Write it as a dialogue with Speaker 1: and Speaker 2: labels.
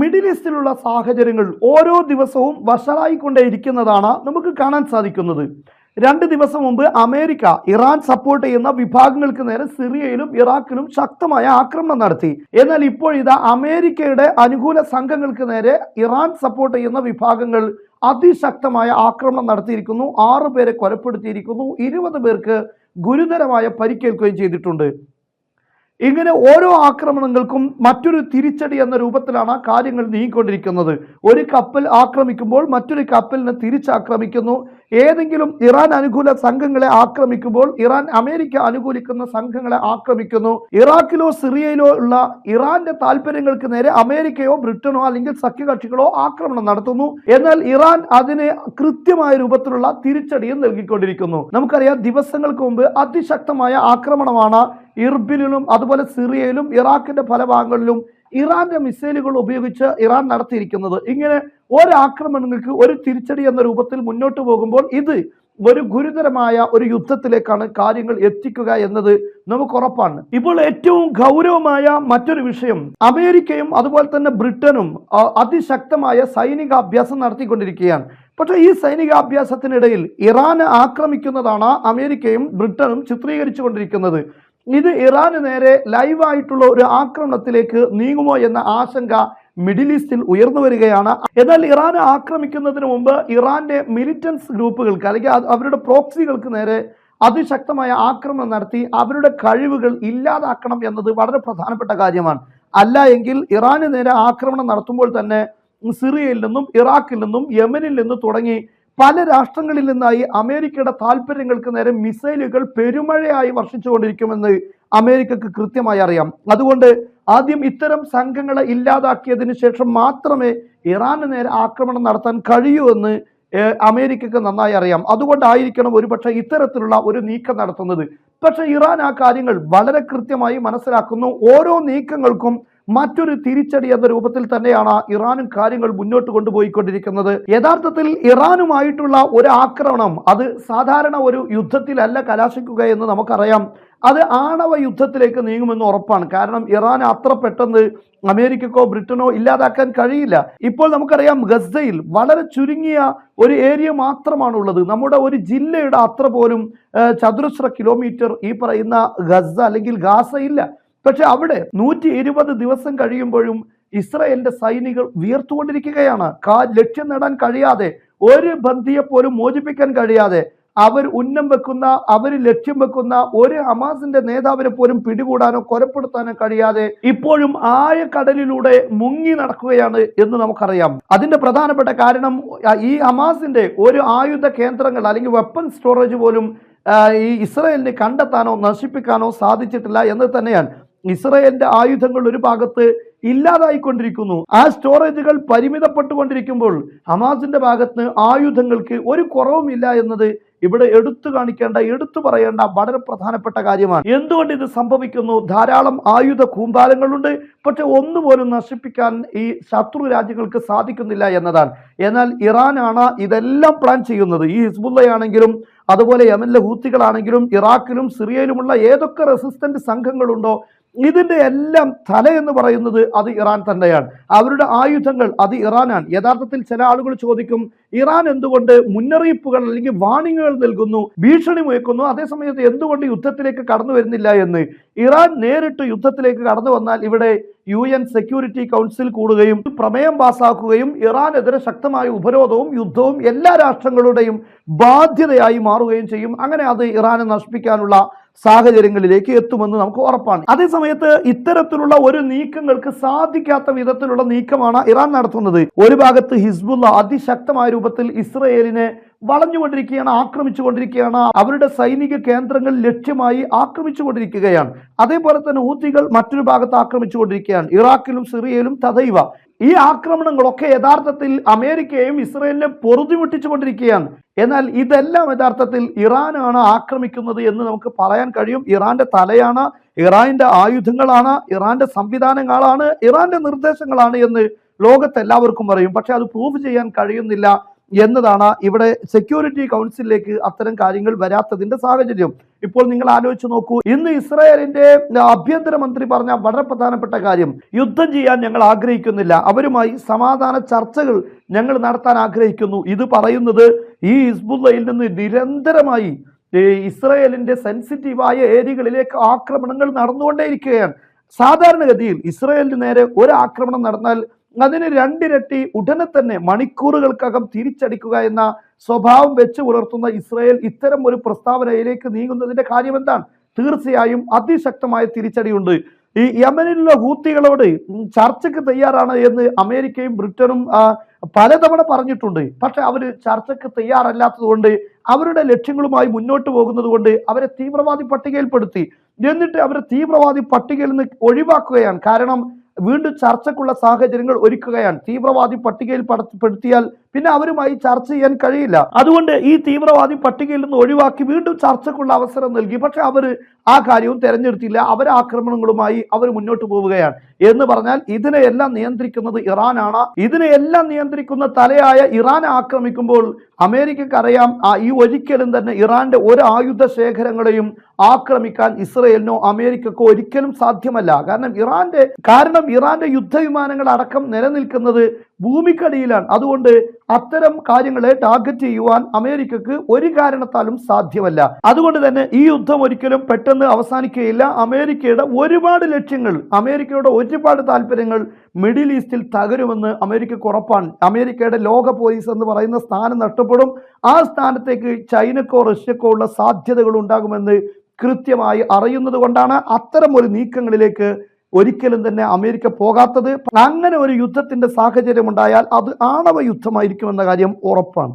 Speaker 1: Middle ഈസ്റ്റിലുള്ള സാഹചര്യങ്ങൾ ഓരോ ദിവസവും വഷളായിക്കൊണ്ടേയിരിക്കുന്നതാണ് നമുക്ക് കാണാൻ സാധിക്കുന്നത്. രണ്ട് ദിവസം മുമ്പ് അമേരിക്ക ഇറാൻ സപ്പോർട്ട് ചെയ്യുന്ന വിഭാഗങ്ങൾക്ക് നേരെ സിറിയയിലും ഇറാഖിലും ശക്തമായ ആക്രമണം നടത്തി. എന്നാൽ ഇപ്പോൾ ഇതാ അമേരിക്കയുടെ അനുകൂല സംഘങ്ങൾക്ക് നേരെ ഇറാൻ സപ്പോർട്ട് ചെയ്യുന്ന വിഭാഗങ്ങൾ അതിശക്തമായ ആക്രമണം നടത്തിയിരിക്കുന്നു. ആറു പേരെ കൊലപ്പെടുത്തിയിരിക്കുന്നു. ഇരുപത് പേർക്ക് ഗുരുതരമായ പരിക്കേൽക്കുകയും ചെയ്തിട്ടുണ്ട്. ഇങ്ങനെ ഓരോ ആക്രമണങ്ങൾക്കും മറ്റൊരു തിരിച്ചടി എന്ന രൂപത്തിലാണ് കാര്യങ്ങൾ നീങ്ങിക്കൊണ്ടിരിക്കുന്നത്. ഒരു കപ്പൽ ആക്രമിക്കുമ്പോൾ മറ്റൊരു കപ്പലിനെ തിരിച്ചാക്രമിക്കുന്നു. ഏതെങ്കിലും ഇറാൻ അനുകൂല സംഘങ്ങളെ ആക്രമിക്കുമ്പോൾ ഇറാൻ അമേരിക്ക അനുകൂലിക്കുന്ന സംഘങ്ങളെ ആക്രമിക്കുന്നു. ഇറാഖിലോ സിറിയയിലോ ഉള്ള ഇറാന്റെ താല്പര്യങ്ങൾക്ക് നേരെ അമേരിക്കയോ ബ്രിട്ടനോ അല്ലെങ്കിൽ സഖ്യകക്ഷികളോ ആക്രമണം നടത്തുന്നു. എന്നാൽ ഇറാൻ അതിന് കൃത്യമായ രൂപത്തിലുള്ള തിരിച്ചടിയും നൽകിക്കൊണ്ടിരിക്കുന്നു. നമുക്കറിയാം ദിവസങ്ങൾക്ക് മുമ്പ് അതിശക്തമായ ആക്രമണമാണ് ഇർബിലും അതുപോലെ സിറിയയിലും ഇറാഖിന്റെ പല ഭാഗങ്ങളിലും ഇറാന്റെ മിസൈലുകൾ ഉപയോഗിച്ച് ഇറാൻ നടത്തിയിരിക്കുന്നത്. ഇങ്ങനെ ഒരാക്രമണങ്ങൾക്ക് ഒരു തിരിച്ചടി എന്ന രൂപത്തിൽ മുന്നോട്ട് പോകുമ്പോൾ ഇത് ഒരു ഗുരുതരമായ ഒരു യുദ്ധത്തിലേക്കാണ് കാര്യങ്ങൾ എത്തിക്കുക എന്നത് നമുക്ക് ഉറപ്പാണ്. ഇപ്പോൾ ഏറ്റവും ഗൗരവമായ മറ്റൊരു വിഷയം അമേരിക്കയും അതുപോലെ തന്നെ ബ്രിട്ടനും അതിശക്തമായ സൈനികാഭ്യാസം നടത്തിക്കൊണ്ടിരിക്കുകയാണ്. പക്ഷേ ഈ സൈനികാഭ്യാസത്തിനിടയിൽ ഇറാന് ആക്രമിക്കുന്നതാണ് അമേരിക്കയും ബ്രിട്ടനും ചിത്രീകരിച്ചുകൊണ്ടിരിക്കുന്നത്. ഇത് ഇറാന് നേരെ ലൈവായിട്ടുള്ള ഒരു ആക്രമണത്തിലേക്ക് നീങ്ങുമോ എന്ന ആശങ്ക മിഡിൽ ഈസ്റ്റിൽ ഉയർന്നു വരികയാണ്. എന്നാൽ ഇറാൻ ആക്രമിക്കുന്നതിന് മുമ്പ് ഇറാന്റെ മിലിറ്റൻസ് ഗ്രൂപ്പുകൾക്ക് അല്ലെങ്കിൽ അവരുടെ പ്രോക്സികൾക്ക് നേരെ അതിശക്തമായ ആക്രമണം നടത്തി അവരുടെ കഴിവുകൾ ഇല്ലാതാക്കണം എന്നത് വളരെ പ്രധാനപ്പെട്ട കാര്യമാണ്. അല്ല എങ്കിൽ ഇറാന് നേരെ ആക്രമണം നടത്തുമ്പോൾ തന്നെ സിറിയയിൽ നിന്നും ഇറാഖിൽ നിന്നും യമനിൽ നിന്നും തുടങ്ങി പല രാഷ്ട്രങ്ങളിൽ നിന്നായി അമേരിക്കയുടെ താല്പര്യങ്ങൾക്ക് നേരെ മിസൈലുകൾ പെരുമഴയായി വർഷിച്ചുകൊണ്ടിരിക്കുമെന്ന് അമേരിക്കക്ക് കൃത്യമായി അറിയാം. അതുകൊണ്ട് ആദ്യം ഇത്തരം സംഘങ്ങളെ ഇല്ലാതാക്കിയതിന് ശേഷം മാത്രമേ ഇറാന് നേരെ ആക്രമണം നടത്താൻ കഴിയൂ എന്ന് അമേരിക്കക്ക് നന്നായി അറിയാം. അതുകൊണ്ടായിരിക്കണം ഒരുപക്ഷെ ഇത്തരത്തിലുള്ള ഒരു നീക്കം നടത്തുന്നത്. പക്ഷേ ഇറാൻ ആ കാര്യങ്ങൾ വളരെ കൃത്യമായി മനസ്സിലാക്കുന്നു. ഓരോ നീക്കങ്ങൾക്കും മറ്റൊരു തിരിച്ചടി എന്ന രൂപത്തിൽ തന്നെയാണ് ഇറാനും കാര്യങ്ങൾ മുന്നോട്ട് കൊണ്ടുപോയിക്കൊണ്ടിരിക്കുന്നത്. യഥാർത്ഥത്തിൽ ഇറാനുമായിട്ടുള്ള ഒരു ആക്രമണം അത് സാധാരണ ഒരു യുദ്ധത്തിലല്ല കലാശിക്കുക എന്ന് നമുക്കറിയാം. അത് ആണവ യുദ്ധത്തിലേക്ക് നീങ്ങുമെന്ന് ഉറപ്പാണ്. കാരണം ഇറാൻ അത്ര പെട്ടെന്ന് അമേരിക്കക്കോ ബ്രിട്ടനോ ഇല്ലാതാക്കാൻ കഴിയില്ല. ഇപ്പോൾ നമുക്കറിയാം ഗസയിൽ വളരെ ചുരുങ്ങിയ ഒരു ഏരിയ മാത്രമാണ് ഉള്ളത് നമ്മുടെ ഒരു ജില്ലയുടെ അത്ര പോലും ചതുരശ്ര കിലോമീറ്റർ ഈ പറയുന്ന ഗസ അല്ലെങ്കിൽ ഗാസ ഇല്ല പക്ഷെ അവിടെ നൂറ്റി ഇരുപത് ദിവസം കഴിയുമ്പോഴും ഇസ്രയേലിന്റെ സൈനികർ വിയർത്തുകൊണ്ടിരിക്കുകയാണ്. കാ ലക്ഷ്യം നേടാൻ കഴിയാതെ ഒരു ബന്ധിയെ പോലും മോചിപ്പിക്കാൻ കഴിയാതെ അവർ ഉന്നം വെക്കുന്ന അവർ ലക്ഷ്യം വെക്കുന്ന ഒരു ഹമാസിന്റെ നേതാവിനെ പോലും പിടികൂടാനോ കൊലപ്പെടുത്താനോ കഴിയാതെ ഇപ്പോഴും ആയ കടലിലൂടെ മുങ്ങി നടക്കുകയാണ് എന്ന് നമുക്കറിയാം. അതിന്റെ പ്രധാനപ്പെട്ട കാരണം ഈ ഹമാസിന്റെ ഒരു ആയുധ കേന്ദ്രങ്ങൾ അല്ലെങ്കിൽ വെപ്പൺ സ്റ്റോറേജ് പോലും ഈ ഇസ്രയേലിനെ കണ്ടെത്താനോ നശിപ്പിക്കാനോ സാധിച്ചിട്ടില്ല എന്ന് തന്നെയാണ്. ഇസ്രായേലിന്റെ ആയുധങ്ങൾ ഒരു ഭാഗത്ത് ഇല്ലാതായിക്കൊണ്ടിരിക്കുന്നു. ആ സ്റ്റോറേജുകൾ പരിമിതപ്പെട്ടുകൊണ്ടിരിക്കുമ്പോൾ ഹമാസിന്റെ ഭാഗത്ത് ആയുധങ്ങൾക്ക് ഒരു കുറവും ഇല്ല എന്നത് ഇവിടെ എടുത്തു കാണിക്കേണ്ട എടുത്തു പറയേണ്ട വളരെ പ്രധാനപ്പെട്ട കാര്യമാണ്. എന്തുകൊണ്ട് ഇത് സംഭവിക്കുന്നു? ധാരാളം ആയുധ കൂമ്പാരങ്ങളുണ്ട്. പക്ഷെ ഒന്നുപോലും നശിപ്പിക്കാൻ ഈ ശത്രു രാജ്യങ്ങൾക്ക് സാധിക്കുന്നില്ല എന്നതാണ്. എന്നാൽ ഇറാനാണ് ഇതെല്ലാം പ്ലാൻ ചെയ്യുന്നത്. ഈ ഹിസ്ബുല്ലയാണെങ്കിലും അതുപോലെ യമനിലെ ഹൂത്തികളാണെങ്കിലും ഇറാഖിലും സിറിയയിലുമുള്ള ഏതൊക്കെ റെസിസ്റ്റന്റ് സംഘങ്ങളുണ്ടോ ഇതിന്റെ എല്ലാം തല എന്ന് പറയുന്നത് അത് ഇറാൻ തന്നെയാണ്. അവരുടെ ആയുധങ്ങൾ അത് ഇറാനാണ്. യഥാർത്ഥത്തിൽ ചില ആളുകൾ ചോദിക്കും ഇറാൻ എന്തുകൊണ്ട് മുന്നറിയിപ്പുകൾ അല്ലെങ്കിൽ വാണിങ്ങുകൾ നൽകുന്നു ഭീഷണി മുയക്കുന്നു അതേസമയത്ത് എന്തുകൊണ്ട് യുദ്ധത്തിലേക്ക് കടന്നു വരുന്നില്ല എന്ന്? ഇറാൻ നേരിട്ട് യുദ്ധത്തിലേക്ക് കടന്നു വന്നാൽ ഇവിടെ യു എൻ സെക്യൂരിറ്റി കൗൺസിൽ കൂടുകയും പ്രമേയം പാസാക്കുകയും ഇറാനെതിരെ ശക്തമായ ഉപരോധവും യുദ്ധവും എല്ലാ രാഷ്ട്രങ്ങളുടെയും ബാധ്യതയായി മാറുകയും ചെയ്യും. അങ്ങനെ അത് ഇറാനെ നശിപ്പിക്കാനുള്ള സാഹചര്യങ്ങളിലേക്ക് എത്തുമെന്ന് നമുക്ക് ഉറപ്പാണ്. അതേ സമയത്ത് ഇത്തരത്തിലുള്ള ഒരു നീക്കങ്ങൾക്ക് സാധിക്കാത്ത വിധത്തിലുള്ള നീക്കമാണ് ഇറാൻ നടത്തുന്നത്. ഒരു ഭാഗത്ത് ഹിസ്ബുള്ള അതിശക്തമായ രൂപത്തിൽ ഇസ്രയേലിനെ വളഞ്ഞുകൊണ്ടിരിക്കുകയാണ് ആക്രമിച്ചുകൊണ്ടിരിക്കുകയാണ്. അവരുടെ സൈനിക കേന്ദ്രങ്ങൾ ലക്ഷ്യമായി ആക്രമിച്ചുകൊണ്ടിരിക്കുകയാണ്. അതേപോലെ തന്നെ ഊത്തികൾ മറ്റൊരു ഭാഗത്ത് ആക്രമിച്ചുകൊണ്ടിരിക്കുകയാണ്. ഇറാഖിലും സിറിയയിലും തഥൈവ. ഈ ആക്രമണങ്ങളൊക്കെ യഥാർത്ഥത്തിൽ അമേരിക്കയെയും ഇസ്രയേലിനെ പൊറുതിമുട്ടിച്ചുകൊണ്ടിരിക്കുകയാണ്. എന്നാൽ ഇതെല്ലാം യഥാർത്ഥത്തിൽ ഇറാനാണ് ആക്രമിക്കുന്നത് എന്ന് നമുക്ക് പറയാൻ കഴിയും. ഇറാന്റെ തലയാണ് ഇറാന്റെ ആയുധങ്ങളാണ് ഇറാന്റെ സംവിധാനങ്ങളാണ് ഇറാന്റെ നിർദ്ദേശങ്ങളാണ് എന്ന് ലോകത്ത് എല്ലാവർക്കും അറിയും. പക്ഷെ അത് പ്രൂവ് ചെയ്യാൻ കഴിയുന്നില്ല. എന്നതാണ് ഇവിടെ സെക്യൂരിറ്റി കൗൺസിലിലേക്ക് അത്തരം കാര്യങ്ങൾ വരാത്തതിന്റെ സാഹചര്യം. ഇപ്പോൾ നിങ്ങൾ ആലോചിച്ച് നോക്കൂ ഇന്ന് ഇസ്രായേലിന്റെ ആഭ്യന്തരമന്ത്രി പറഞ്ഞ വളരെ പ്രധാനപ്പെട്ട കാര്യം യുദ്ധം ചെയ്യാൻ ഞങ്ങൾ ആഗ്രഹിക്കുന്നില്ല. അവരുമായി സമാധാന ചർച്ചകൾ ഞങ്ങൾ നടത്താൻ ആഗ്രഹിക്കുന്നു. ഇത് പറയുന്നത് ഈ ഹിസ്ബുല്ലയിൽ നിന്ന് നിരന്തരമായി ഇസ്രായേലിന്റെ സെൻസിറ്റീവായ ഏരിയകളിലേക്ക് ആക്രമണങ്ങൾ നടന്നുകൊണ്ടേയിരിക്കുകയാണ്. സാധാരണഗതിയിൽ ഇസ്രായേലിന് നേരെ ഒരു ആക്രമണം നടന്നാൽ അതിന് രണ്ടിരട്ടി ഉടനെ തന്നെ മണിക്കൂറുകൾക്കകം തിരിച്ചടിക്കുക എന്ന സ്വഭാവം വെച്ച് പുലർത്തുന്ന ഇസ്രയേൽ ഇത്തരം ഒരു പ്രസ്താവനയിലേക്ക് നീങ്ങുന്നതിന്റെ കാര്യം എന്താണ് തീർച്ചയായും അതിശക്തമായ തിരിച്ചടിയുണ്ട്. ഈ യമനിലുള്ള ഹൂത്തികളോട് ചർച്ചയ്ക്ക് തയ്യാറാണ് എന്ന് അമേരിക്കയും ബ്രിട്ടനും പലതവണ പറഞ്ഞിട്ടുണ്ട്. പക്ഷെ അവർ ചർച്ചയ്ക്ക് തയ്യാറല്ലാത്തതുകൊണ്ട് അവരുടെ ലക്ഷ്യങ്ങളുമായി മുന്നോട്ട് പോകുന്നത് കൊണ്ട് അവരെ തീവ്രവാദി പട്ടികയിൽപ്പെടുത്തി. എന്നിട്ട് അവരെ തീവ്രവാദി പട്ടികയിൽ നിന്ന് ഒഴിവാക്കുകയാണ്. കാരണം വീണ്ടും ചർച്ചക്കുള്ള സാഹചര്യങ്ങൾ ഒരുക്കുകയാണ്. തീവ്രവാദി പട്ടികയിൽ പട- പെടുത്തിയാൽ പിന്നെ അവരുമായി ചർച്ച ചെയ്യാൻ കഴിയില്ല. അതുകൊണ്ട് ഈ തീവ്രവാദി പട്ടികയിൽ നിന്ന് ഒഴിവാക്കി വീണ്ടും ചർച്ചക്കുള്ള അവസരം നൽകി. പക്ഷെ അവർ ആ കാര്യവും തെരഞ്ഞെടുത്തില്ല. അവർ ആക്രമണങ്ങളുമായി അവർ മുന്നോട്ട് പോവുകയാണ്. എന്ന് പറഞ്ഞാൽ ഇതിനെയെല്ലാം നിയന്ത്രിക്കുന്നത് ഇറാനാണ്. ഇതിനെയെല്ലാം നിയന്ത്രിക്കുന്ന തലയായ ഇറാൻ ആക്രമിക്കുമ്പോൾ അമേരിക്കക്ക് അറിയാം ആ ഈ ഒരിക്കലും തന്നെ ഇറാന്റെ ഒരു ആയുധ ശേഖരങ്ങളെയും ആക്രമിക്കാൻ ഇസ്രയേലിനോ അമേരിക്കക്കോ ഒരിക്കലും സാധ്യമല്ല. കാരണം ഇറാന്റെ കാരണം ഇറാന്റെ യുദ്ധവിമാനങ്ങൾ അടക്കം നിലനിൽക്കുന്നത് ഭൂമിക്കടിയിലാണ്. അതുകൊണ്ട് അത്തരം കാര്യങ്ങളെ ടാർഗറ്റ് ചെയ്യുവാൻ അമേരിക്കക്ക് ഒരു കാരണത്താലും സാധ്യമല്ല. അതുകൊണ്ട് തന്നെ ഈ യുദ്ധം ഒരിക്കലും പെട്ടെന്ന് അവസാനിക്കുകയില്ല. അമേരിക്കയുടെ ഒരുപാട് ലക്ഷ്യങ്ങൾ അമേരിക്കയുടെ ഒരുപാട് താല്പര്യങ്ങൾ മിഡിൽ ഈസ്റ്റിൽ തകരുമെന്ന് അമേരിക്കക്ക് ഉറപ്പാണ്. അമേരിക്കയുടെ ലോക പോലീസ് എന്ന് പറയുന്ന സ്ഥാനം നഷ്ടപ്പെടും. ആ സ്ഥാനത്തേക്ക് ചൈനക്കോ റഷ്യക്കോ ഉള്ള സാധ്യതകൾ ഉണ്ടാകുമെന്ന് കൃത്യമായി അറിയുന്നത് കൊണ്ടാണ് അത്തരം ഒരു നീക്കങ്ങളിലേക്ക് ഒരിക്കലും തന്നെ അമേരിക്ക പോകാത്തത്. അങ്ങനെ ഒരു യുദ്ധത്തിന്റെ സാഹചര്യം ഉണ്ടായാൽ അത് ആണവ യുദ്ധമായിരിക്കുമെന്ന കാര്യം ഉറപ്പാണ്.